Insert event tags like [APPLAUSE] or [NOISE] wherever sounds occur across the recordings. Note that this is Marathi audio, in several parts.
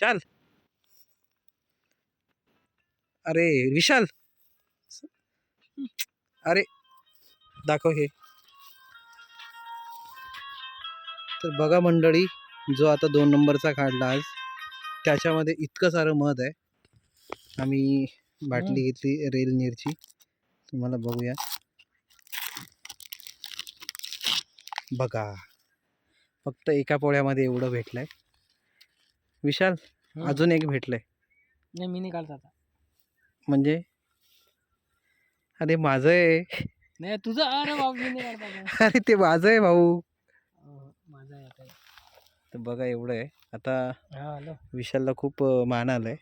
विशाल? अरे विशाल? अरे दाखव हे. तर बघा मंडळी जो आता दोन नंबरचा काढला आज त्याच्यामध्ये इतकं सारं मध आहे. आम्ही बाटली घेतली रेल नीरची. तुम्हाला बघूया. बघा. फक्त एका पोळ्यामध्ये एवढं भेटलंय. विशाल. अजून एक भेटलंय. नाही मी नाही काढत आता. म्हणजे? अरे माझं आहे. नाही तुझं? अरे बाबा मी नाही काढत आता. [LAUGHS] अरे ते माझं आहे भाऊ. अहो, माझा आहे आता. तर बघा एवढं आहे. आता हा हॅलो. विशालला खूप अं, मान आलंय.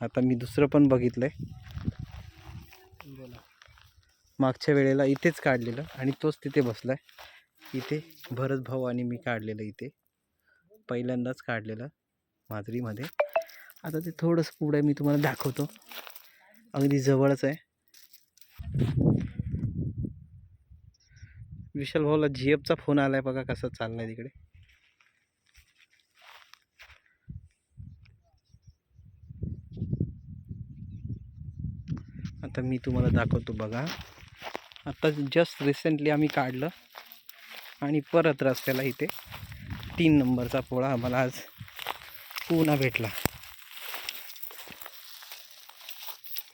आता मी दुसरं पण बघितलंय. बोला. मागच्या वेळेला इथेच काढलेलं आणि तोच तिथे बसलाय. इथे भरत भाऊ आणि मी काढलेलं इथे. पहिल्यांदाच काढलेलं. माजरीमध्ये. आता ते थोडंसं पुढे मी तुम्हाला दाखवतो. अगदी जवळच आहे. विशाल भाऊला जीएफचा फोन आलाय बघा कसा आहे तिकडे. आता मी तुम्हाला दाखवतो बघा. आता जस्ट रिसेंटली आम्ही काढलं आणि परत रस्त्याला इथे तीन नंबरचा पोळा आम्हाला आज पुन्हा भेटला.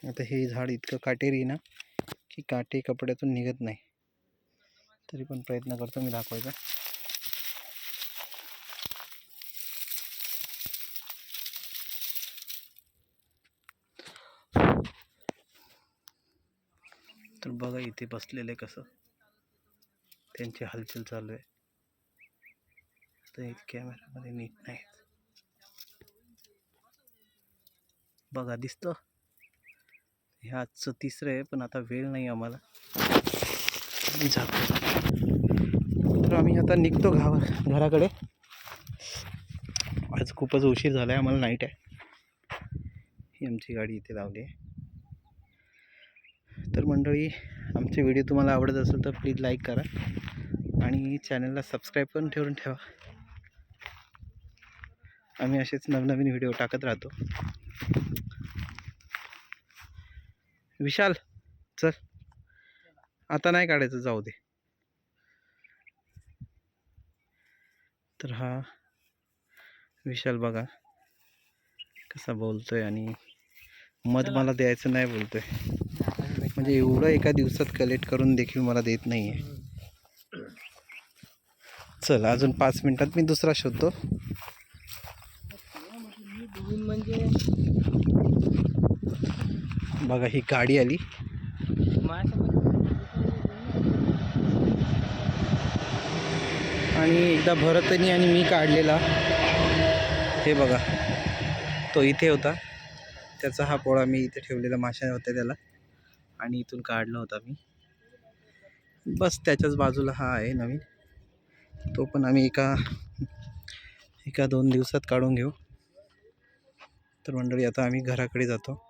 आता हे झाड इतकं काटेरी ना की काटे कपड्यातून निघत नाही. तरी पण प्रयत्न करतो मी दाखवायचा. तर बघा इथे बसलेले कसं. त्यांची हालचाल चालू आहे. तर कॅमेरामध्ये नीट नाही बघा दिसतं? हे आजचं तिसरं आहे पण आता वेळ नाही आम्हाला. आम्ही जातो. तर आम्ही आता निघतो गावा घराकडे. आज खूपच उशीर झाला आहे आम्हाला नाईट आहे. ही आमची गाडी इथे लावली आहे. तर मंडळी आमचे व्हिडिओ तुम्हाला आवडत असेल तर प्लीज लाईक करा आणि चॅनलला सबस्क्राईब पण ठेवून ठेवा. आम्ही असेच नवनवीन व्हिडिओ टाकत राहतो. विशाल चल. आता नाही काढायचं जाऊ दे. तर हा विशाल बघा कसा बोलतोय आणि मध मला द्यायचं नाही बोलतोय. म्हणजे एवढं एका दिवसात कलेक्ट करून देखील मला देत नाही आहे चल अजून पाच मिनिटात मी दुसरा शोधतो. म्हणजे बघा ही गाडी आली. आणि एकदा भरतनी आणि मी काढलेला. हे बघा तो इथे होता. त्याचा हा पोळा मी इथे ठेवलेला माशा होत्या त्याला. आणि इथून काढला होता मी. बस त्याच्याच बाजूला हा आहे नवीन. तो पण आम्ही एका एका दोन दिवसात काढून घेऊ. तर मंडळी आता आम्ही घराकडे जातो.